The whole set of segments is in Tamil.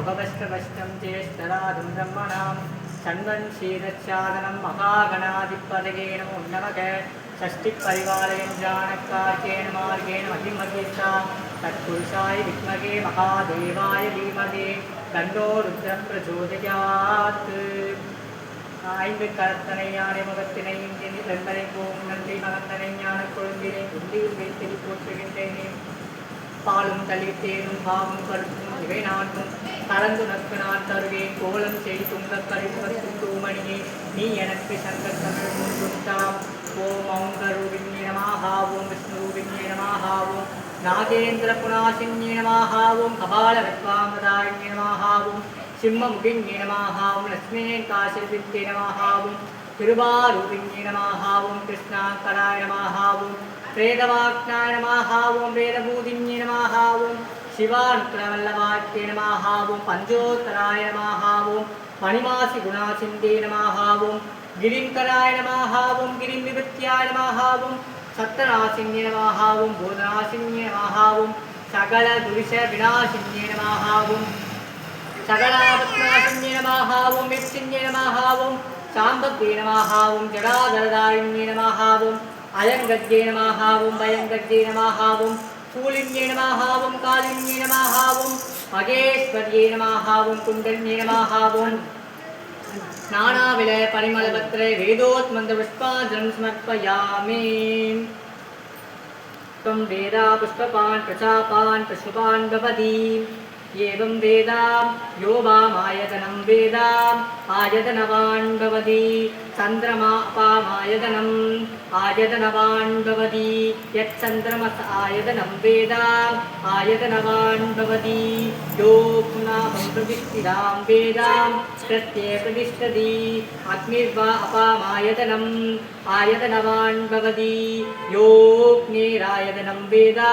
उपवष्टवष्टं ज्येष्ठराजं ब्रह्मणां षण्वन् क्षीरच्छादनं महागणाधिपतये नमो नमः षष्टिपरिवारयं जानकार्येण मार्गेण महिमगीता तत्पुरुषाय विद्महे महादेवाय धीमहि தண்டோ ருத்ரம் பிரச்சோதயாத் ஐந்து கரத்தனை யானை முகத்தினை இந்தினி வெண்மலை போம் நன்றி மகந்தனை ஞான கொழுந்தினை குந்தியில் வைத்திரி போற்றுகின்றேனே பாலும் தளித்தேனும் பாவும் கருப்பும் இவை நான்கும் கலந்து நக்கு நான் தருவேன் கோலம் செய் துங்க கழிப்பத்து தூமணியே நீ எனக்கு சங்கர் தமிழ் முன்றுட்டாம் ஓம் ஔங்கரூபிண்யே நமாக ஓம் விஷ்ணுரூபிண்யே நமாக ஓம் நாகேந்திர புனாசின்யே நமாக ஓம் கபால வித்வாமதாயின்யே நமாக ஓம் சிம்மமுகின்யே நமாக ஓம் லக்ஷ்மீ காசிர்வித்யே நமாக ஓம் திருவாரூபிண்யே நமாக ஓம் கிருஷ்ணாங்கராய நமாக ஓம் வேதவாக்ஞாய நமாக ஓம் வேதபூதின்யே நமாக ஓம் சிவானுக்கிரவல்லவாக்கிய நமாகவும் பஞ்சோத்தராய நமாகவும் மணிமாசி குணாசிந்தே நமாகவும் கிரிங்கராய நமாகவும் கிரிம் விபத்தியாய நமாகவும் சத்தநாசின்ய நமாகவும் பூதநாசின்ய நமாகவும் சகல துரிஷ விநாசின்ய நமாகவும் சகலாபத்னாசின்ய நமாகவும் விப்சின்ய நமாகவும் சாம்பத்யே ॐ जडाधरदायिन्ये नमः ॐ अयङ्गज्ये नमः ॐ वयङ्गज्ये नमः ॐ शूलिन्ये नमः ॐ कालिन्ये नमः ॐ मगेश्वर्ये नमः ॐ कुण्डल्ये नमः ॐ नानाविलय परिमलपत्रे वेदोत्मन्दपुष्पाञ्जलिं समर्पयामि त्वं वेदा पुष्पपान् प्रचापान् पशुपान् भवति एवं वेदा यो वामायतनं वेदा आयतनवान् भवति चन्द्रमापामायतनम् आयतनवान् भवति यच्चन्द्रमस आयतनं वेदा आयतनवान् भवति यो पुनामं प्रतिष्ठितां वेदां प्रत्यय प्रतिष्ठति अग्निर्वा अपामायतनम् आयतनवान् भवति योऽग्निरायतनं वेदा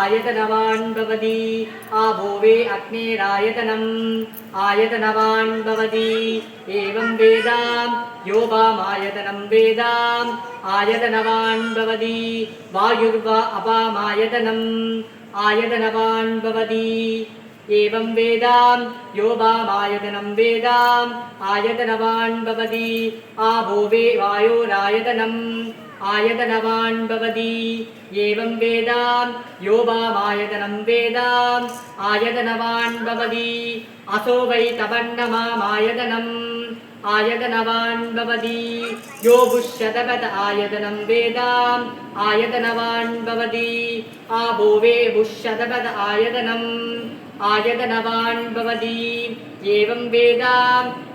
आयतनवान् भवति आभो वे अग्निरायतनम् आयतनवान् भवति एवं वेदा यो वामायतनं वेदा आयतनवान् भवति वायुर्वा अपामायतनम् आयतनवान् भवति एवं वेदा यो वामायतनं वेदा। आयतनवान् भवति आभो वे वायोरायतनम्। आयतनवान् भवति एवं वेदा यो वामायतनं वेदा। आयतनवान् भवति असो वै तपन्नमामायतनम् आयतनवान् भवति यो बुष्यतपत आयतनं वेदा आयतनवान् भवति आभो वे बुष्यतपत आयतनम् आयतनवान् भवति एवं वेदा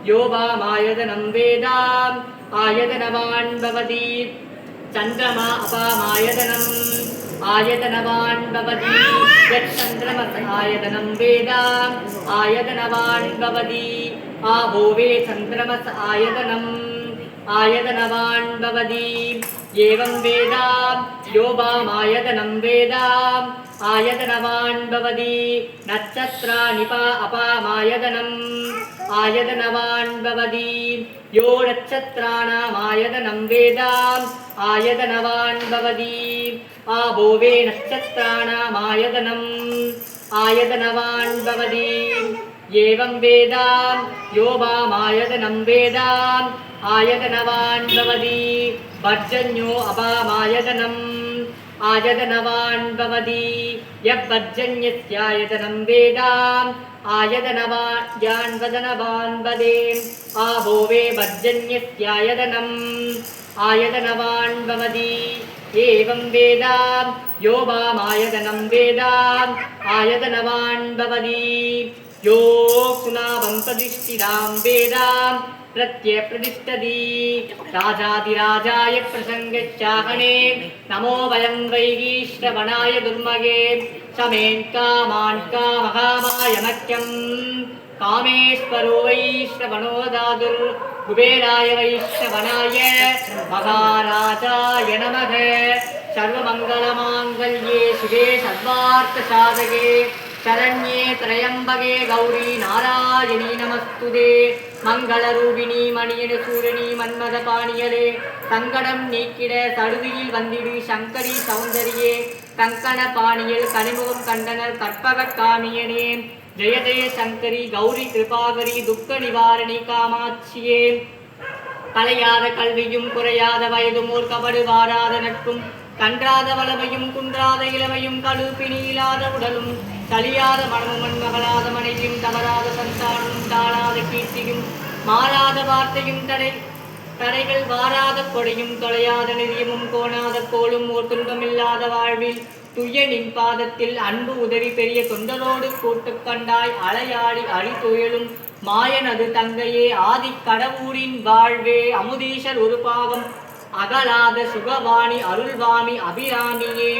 यो वामायतनं वेदा आयतनवान् भवति चन्द्रमा अपामायतनम् आयतनवान् भवति यच्चन्द्रमस சந்திரமசாயதனம் வேதா ஆயதனவான் பவதி ஆவோவே சந்திரமச ஆயதனம் ஆயதனவான் பவதி ஏவம் வேதா யோபாமாயதனம் வேதா ஆயதனவான் பவதி நட்சத்திராணி பா அபாமாயதனம் आयतनवान् भवति यो नक्षत्राणामायतनं वेदा आयतनवान् भवति आभो वे नक्षत्राणामायतनम् आयतनवान् भवति एवं वेदा यो वामायतनं वेदा आयतनवान् भवति पर्जन्यो अपामायतनम् आयतनवान् भवति यद्भर्जन्यस्यायतनं वेदा आयतनवान् वदे आभो वे भर्जन्यस्यायतनम् आयतनवान् भवति एवं वेदा यो वामायतनं वेदा आयतनवान् भवति यो पुनावं प्रतिष्ठितां वेदा प्रत्यप्रतिष्ठति राजाधिराजाय प्रसङ्गच्चाहणे नमो वयं वैगीश्रवणाय दुर्मगे समेन् कामान् कामहामाय मह्यम् कामेश्वरो वैश्रवणो दादुर् कुबेराय वैश्रवणाय महाराजाय नमः सर्वमङ्गलमाङ्गल्ये शिवे सर्वार्थसाधके शरण्ये त्र्यम्बके गौरी नारायणी नमस्तुते மங்களரூபிணி மணியன சூரணி மன்மத பாணியலே சங்கடம் நீக்கிட சடுதியில் வந்திடு சங்கரி சௌந்தரியே கங்கண பாணியில் கனிமுகம் கண்டனர் கற்பகக் காமியனே ஜெய ஜெய சங்கரி கௌரி கிருபாகரி துக்க நிவாரணி காமாட்சியே கலையாத கல்வியும் குறையாத வயதும் ஓர்க்கபடு வாராத நட்பும் கன்றாத வளமையும் குன்றாத இளமையும் கழுப்பினி இல்லாத உடலும் தளியாத மனமும் மண்மகளாத மனைவியும் தவறாத சந்தானமும் தாழாத கீர்த்தியும் மாறாத வார்த்தையும் தடை தடைகள் வாராத கொடையும் தொலையாத நிதியமும் கோணாத கோலும் ஓர் துன்பமில்லாத வாழ்வில் துயனின் பாதத்தில் அன்பு உதவி பெரிய தொண்டரோடு கூட்டுக் கண்டாய் அலையாடி அழி துயலும் மாயனது தங்கையே ஆதி கடவுளின் வாழ்வே அமுதீஷர் ஒரு பாகம் அகலாத சுகவாணி அருள்வாமி அபிராமியே.